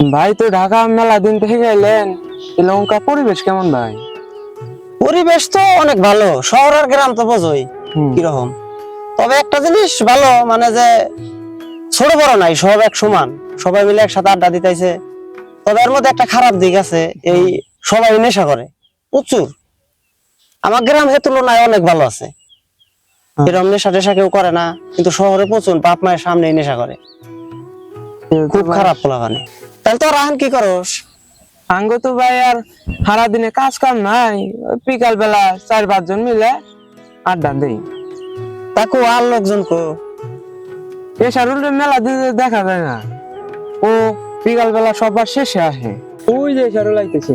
ভাই তো ঢাকা মেলা দিন থেকে গেলেন লঙ্কা পরিবেশ কেমন ভাই? পরিবেশ তো অনেক ভালো। শহর আর গ্রাম তো বোঝোই। কীরকম। তবে একটা জিনিস ভালো মানে যে ছোট বড় নাই সব এক সমান। সবাই মিলে একসাথে আড্ডা দিতেছে। তবে এর মধ্যে একটা খারাপ দিক আছে এই সবাই নেশা করে প্রচুর। আমার গ্রামের তুলনায় অনেক ভালো আছে। এরকম নেশা টেশা কেউ করে না কিন্তু শহরে প্রচুর বাপ মায়ের সামনেই নেশা করে। খুব খারাপ পোলাপানে। তাহলে তো রাহান কি করস? আঙ্গ তো ভাই আর সারা দিনে কাজ কাম নাই। বিকাল বেলা চার পাঁচজন মিলে আড্ডা দেই। তাকু আর লোকজন কো? এ মেলা দিনে দেখা যায় না। ও বিকাল বেলা সবার শেষে আসে। ওই যে শারুল আইতেছে।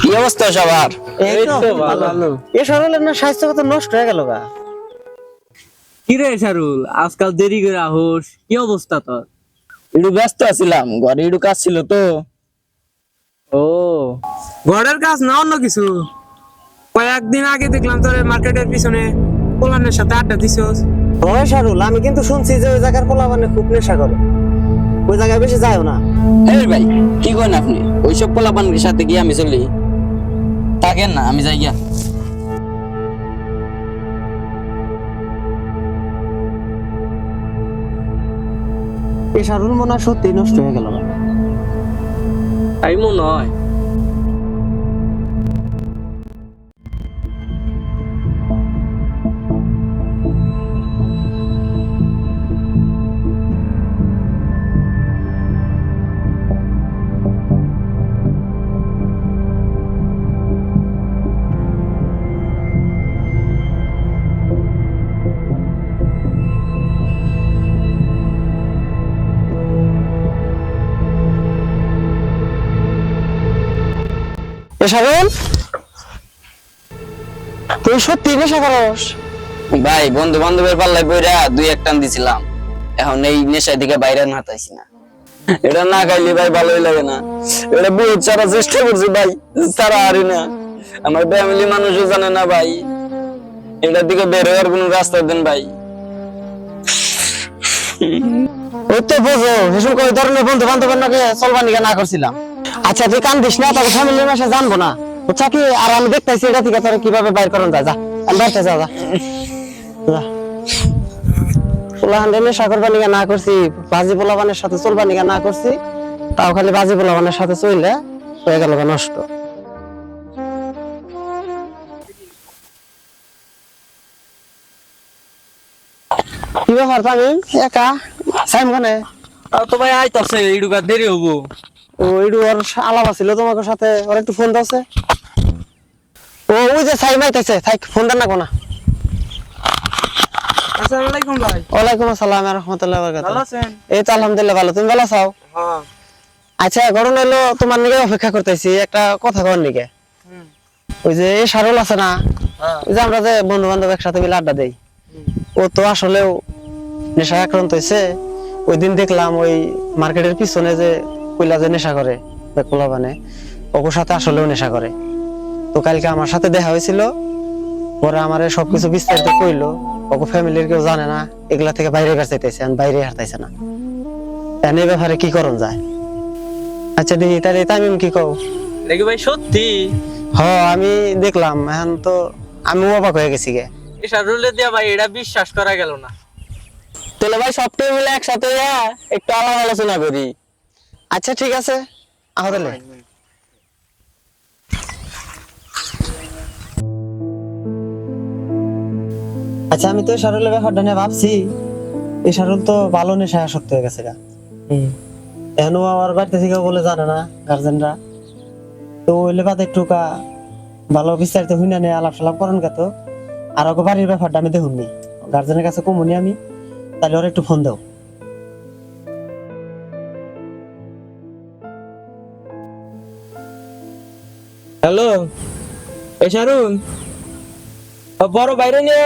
কি অবস্থা সবার? এই তো ভালো। এ সরলের না স্বাস্থ্য কত নষ্ট হয়ে গেল গা। কিরে শারুল আজকাল দেরি করে আহোস কি অবস্থা তোর? একটু ব্যস্ত আছিলাম ঘরে একটু কাজ ছিল তো। ও ঘরের কাজ না অন্য কিছু? কয়েকদিন আগে দেখলাম তোর মার্কেটের পিছনে পোলানের সাথে আড্ডা দিছস। হয় শারুল আমি কিন্তু শুনছি যে ওই জায়গার পোলাপানে খুব নেশা করে। ওই জায়গায় বেশি যাও না। এই ভাই কি করেন আপনি? ওইসব পোলাপানের সাথে গিয়ে আমি চলি? থাকেন না আমি যাই গিয়া। এ শারুল মনে হয় নষ্ট হয়ে গেল তাই মনে হয় এ তুই সত্যি নেশা করস? ভাই বন্ধু বান্ধবের পাল্লায় বইরা দুই এক টান দিছিলাম। এখন এই নেশার দিকে বাইরে হাতাইছি না। এটা না খাইলে ভাই ভালোই লাগে না। এটা বহুত সারা চেষ্টা করছি ভাই সারা হারি না। আমার ফ্যামিলি মানুষও জানে না ভাই। এটার দিকে বের হওয়ার কোনো রাস্তা দেন ভাই। ওই তো বোঝো হেসুল কই ধরনের বন্ধু বান্ধবের নাকি চলবার নিকে না করছিলাম? আচ্ছা তুই কান্দিস না তোর ফ্যামিলির মাসে জানব না। বুঝছা কি? আর আমি দেখতেছি এটা থেকে তোর কীভাবে বাইর করুন যায় যা। আমি বাইরতে যা যা। দেরি হব। ও ওর আলাপ আছিল তোমাকে সাথে ওর একটু ফোন দাওছে ও ওই যে সাইম আইতেছে থাক ফোন দেন না কোনা। আসসালামু আলাইকুম ভাই। ওয়ালাইকুম আসসালাম রহমতুল্লাহ ভালো আছেন? এই তো আলহামদুলিল্লাহ ভালো তুমি ভালো আছো? হ্যাঁ। আচ্ছা ঘটনা হলো তোমার নিকে অপেক্ষা করতেছি একটা কথা কর নিকে। ওই যে এই সারল আছে না ওই যে আমরা যে বন্ধু বান্ধব একসাথে মিলে আড্ডা দেই ও তো আসলেও নেশা আক্রান্ত হয়েছে ওই দিন দেখলাম ওই মার্কেটের পিছনে যে কইলা যে নেশা করে বেকুলা মানে ওর সাথে আসলেও নেশা করে। তো কালকে আমার সাথে দেখা হয়েছিল পরে আমার সবকিছু বিস্তারিত কইলো ওকে ফ্যামিলির কেউ জানে না এগুলা থেকে বাইরে বের চাইতেছে আর বাইরে হারতাইছে না। এনে ব্যাপারে কি করণ যায়? আচ্ছা দিদি তাহলে তামিম কি কও? দেখি ভাই সত্যি? হ আমি দেখলাম এখন তো আমি অবাক হয়ে গেছি গে। এই শারুলে দিয়া ভাই এটা বিশ্বাস করা গেল না। তাহলে ভাই সবটাই মিলে একসাথে যা একটু আলাপ আলোচনা করি। আচ্ছা ঠিক আছে। আহ আচ্ছা আমি তো এই শারুলের ব্যাপারটা নিয়ে ভাবছি। এই শারুল তো ভালো নেশায় আসক্ত হয়ে গেছে গা। এখনও আমার বাড়িতে থেকে বলে জানে না গার্জেনরা। তো ওইলে বাদ একটু কা ভালো বিস্তারিত হইনা নিয়ে আলাপ সালাপ করেন কা তো। আর ওকে বাড়ির ব্যাপারটা আমি দেখুননি। গার্জেনের কাছে কমুনি আমি। তাহলে ওর একটু ফোন দাও। হ্যালো? এ ও বড় বাইরে নিয়ে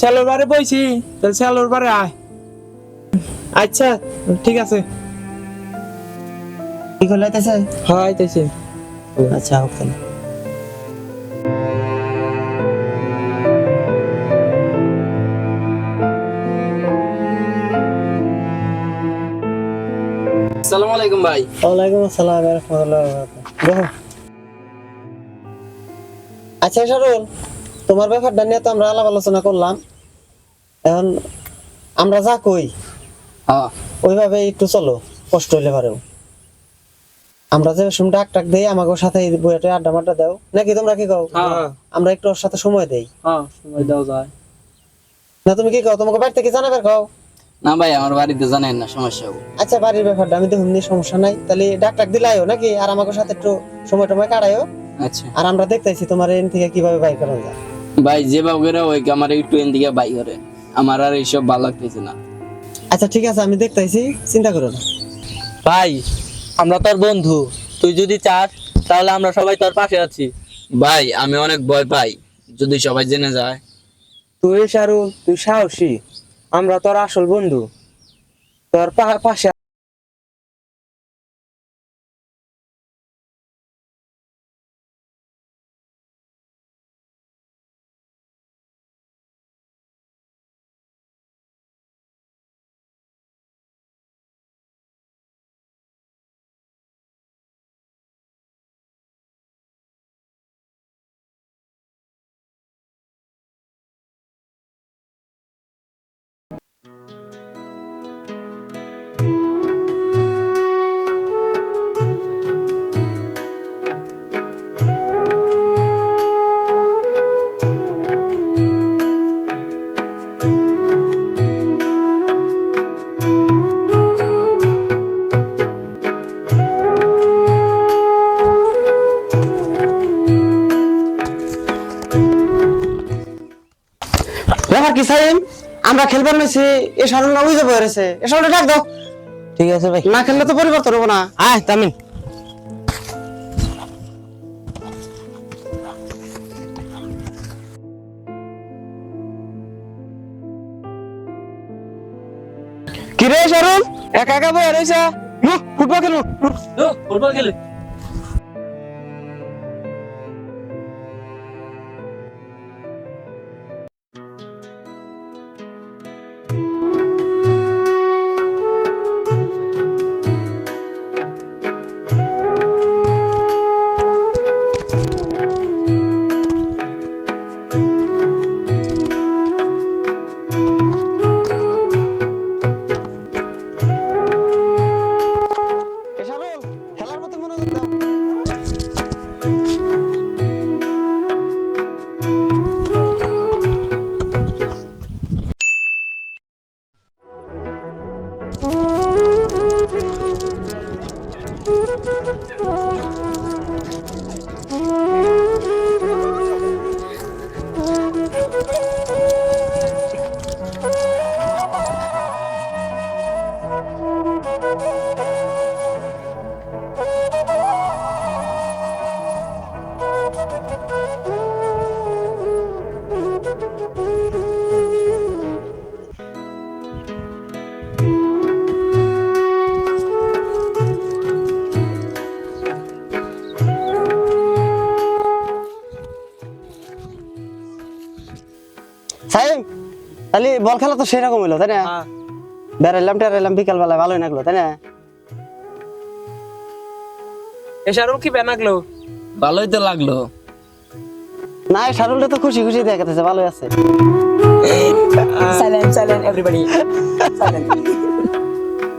সেলোর বারে বইছি তাহলে সেলোর বারে আয়। আচ্ছা ঠিক আছে। কি করলে আইতেছে? হয় আইতেছি। আচ্ছা তাহলে আসসালামু আলাইকুম ভাই। ওয়ালাইকুম আসসালাম রাহমাতুল্লাহি ওয়া বারাকাতুহু আচ্ছা শারুল তোমার ব্যাপারটা নিয়ে তো আমরা আলাপ আলোচনা করলাম। এখন আমরা যা কই হ্যাঁ। ওইভাবে একটু চলো কষ্ট হইলে পারেও। আমরা যে সময় ডাক টাক দেই আমাকে ওর সাথে বইটা আড্ডা মাড্ডা দাও। নাকি তোমরা কি কও? হ্যাঁ। আমরা একটু ওর সাথে সময় দেই। হ্যাঁ সময় দেওয়া যায়। না তুমি কি কও? তোমাকে বাড়ি থেকে জানাবার কও? না ভাই আমার বাড়িতে জানেন না সমস্যা হবে। আচ্ছা বাড়ির ব্যাপারটা আমি তো হুমনি সমস্যা নাই। তাহলে ডাক টাক দিলাইও নাকি? আর আমাকে সাথে একটু সময় টময় কাটাইও। আচ্ছা। আর আমরা দেখতেছি তোমার এন থেকে কীভাবে বাই করা যায়। ভাই যে বাবুরা ওই আমার একটু এন দিকে বাই করে আমার আর এইসব ভালো লাগতেছে না। আচ্ছা ঠিক আছে আমি দেখতেছি চিন্তা করো না। ভাই আমরা তোর বন্ধু তুই যদি চাস তাহলে আমরা সবাই তোর পাশে আছি। ভাই আমি অনেক ভয় পাই যদি সবাই জেনে যায়। তুই শাহরুল তুই সাহসী আমরা তোর আসল বন্ধু। তোর পা- পাশে ব্যাপার কি সাইম আমরা খেলবার নইছি এ সারুল না বুঝে পড়েছে এ সারুল ডাক দাও। ঠিক আছে ভাই। না খেললে তো পরিবর্তন হব না। আয় তামিন কি রে সারুল একা একা বই রয়েছে ফুটবল খেলো ফুটবল খেলে। বল খেলা তো সেরকম হইল তাই না? হ্যাঁ। বেড়াইলাম টেরাইলাম বিকাল বেলায় ভালোই লাগল তাই না? এ কি ভালোই তো লাগল। না তো খুশি খুশি দেখাতেছে ভালোই আছে.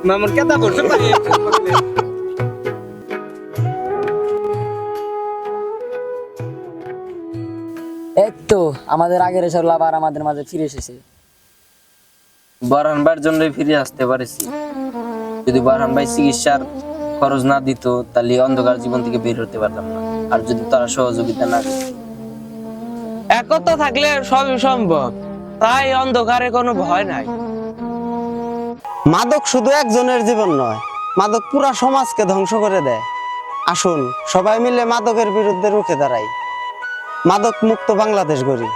মামার কেতা করছে এই তো আমাদের আগের এসব আবার আমাদের মাঝে ফিরে এসেছে। বারহান ভাইয়ের জন্যই ফিরে আসতে পারেছি। যদি বারহান ভাই চিকিৎসার খরচ না দিত তাহলে অন্ধকার জীবন থেকে বের হতে পারতাম না। আর যদি তারা সহযোগিতা না দিত। একতা থাকলে সবই সম্ভব তাই অন্ধকারে কোনো ভয় নাই। মাদক শুধু একজনের জীবন নয় মাদক পুরা সমাজকে ধ্বংস করে দেয়। আসুন সবাই মিলে মাদকের বিরুদ্ধে রুখে দাঁড়াই। মাদক মুক্ত বাংলাদেশ গড়ি।